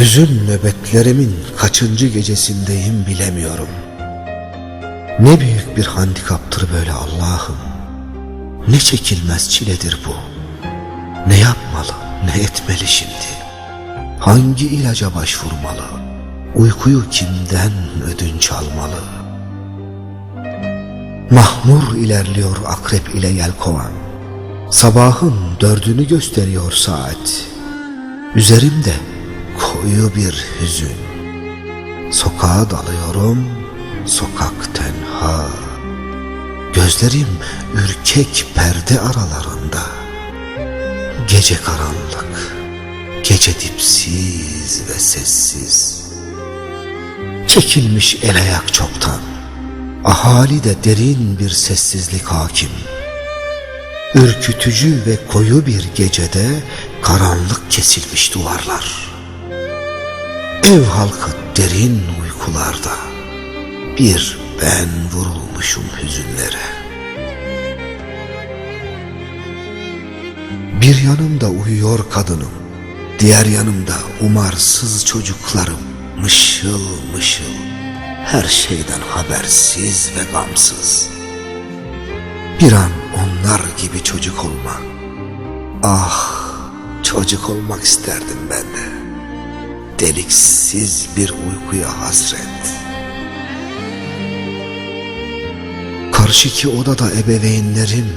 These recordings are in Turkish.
Hüzün nöbetlerimin kaçıncı gecesindeyim bilemiyorum. Ne büyük bir handikaptır böyle Allah'ım. Ne çekilmez çiledir bu. Ne yapmalı, ne etmeli şimdi? Hangi ilaca başvurmalı? Uykuyu kimden ödünç almalı? Mahmur ilerliyor akrep ile yelkovan. Sabahın dördünü gösteriyor saat. Üzerimde koyu bir hüzün. Sokağa dalıyorum, sokak tenha. Gözlerim ürkek perde aralarında. Gece karanlık, gece dipsiz ve sessiz. Çekilmiş el ayak çoktan. Ahali de derin bir sessizlik hakim. Ürkütücü ve koyu bir gecede karanlık kesilmiş duvarlar. Ev halkı derin uykularda. Bir ben vurulmuşum hüzünlere. Bir yanımda uyuyor kadınım. Diğer yanımda umarsız çocuklarım mışıl mışıl. Her şeyden habersiz ve gamsız. Bir an onlar gibi çocuk olmak. Ah çocuk olmak isterdim ben de. Deliksiz bir uykuya hasret. Karşıki odada ebeveynlerim,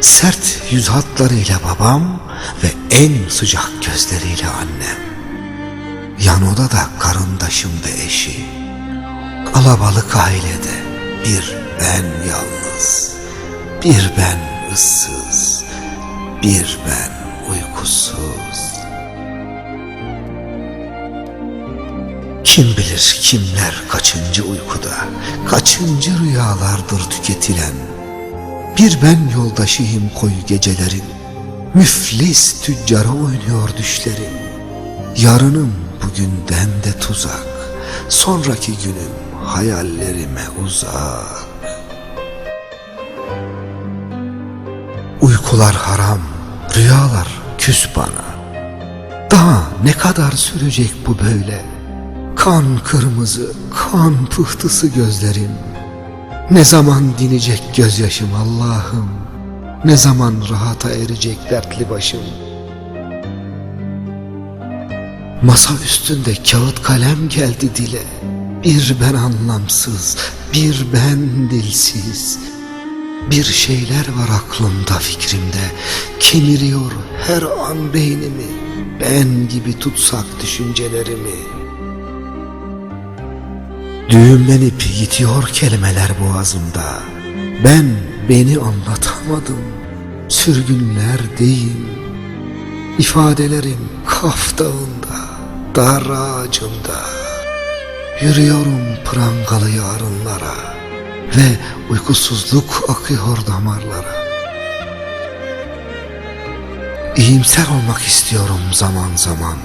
sert yüz hatlarıyla babam ve en sıcak gözleriyle annem. Yan odada karındaşım ve eşi. Kalabalık ailede bir ben yalnız, bir ben ıssız, bir ben uykusuz. Kim bilir kimler kaçıncı uykuda, kaçıncı rüyalardır tüketilen. Bir ben yoldaşıyım koyu gecelerin, müflis tüccara oynuyor düşlerim. Yarınım bugünden de tuzak, sonraki günüm hayallerime uzak. Uykular haram, rüyalar küs bana. Daha ne kadar sürecek bu böyle? Kan kırmızı, kan pıhtısı gözlerim. Ne zaman dinecek gözyaşım Allah'ım? Ne zaman rahata erecek dertli başım? Masa üstünde kağıt kalem geldi dile. Bir ben anlamsız, bir ben dilsiz. Bir şeyler var aklımda fikrimde. Kemiriyor her an beynimi. Ben gibi tutsak düşüncelerimi. Düğümlenip yitiyor kelimeler boğazımda. Ben beni anlatamadım. Sürgünlerdeyim. İfadelerim kaf dağında, dar ağacında. Yürüyorum prangalı yarınlara ve uykusuzluk akıyor damarlara. İyimser olmak istiyorum zaman zaman.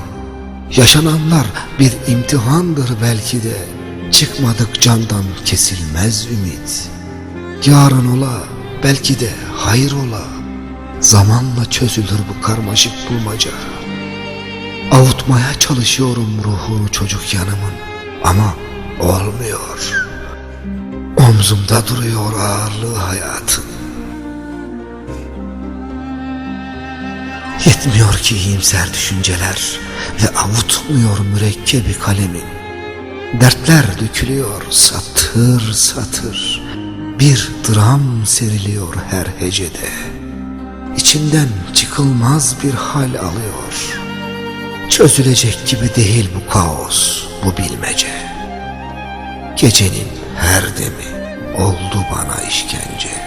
Yaşananlar bir imtihandır belki de. Çıkmadık candan kesilmez ümit. Yarın ola, belki de hayır ola. Zamanla çözülür bu karmaşık bulmaca. Avutmaya çalışıyorum ruhunu çocuk yanımın ama olmuyor. Omzumda duruyor ağırlığı hayatın. Yetmiyor ki iyimser düşünceler ve avutmuyor mürekkebi kalemin. Dertler dökülüyor satır satır. Bir dram seriliyor her hecede. İçinden çıkılmaz bir hal alıyor. Çözülecek gibi değil bu kaos, bu bilmece. Gecenin her demi oldu bana işkence.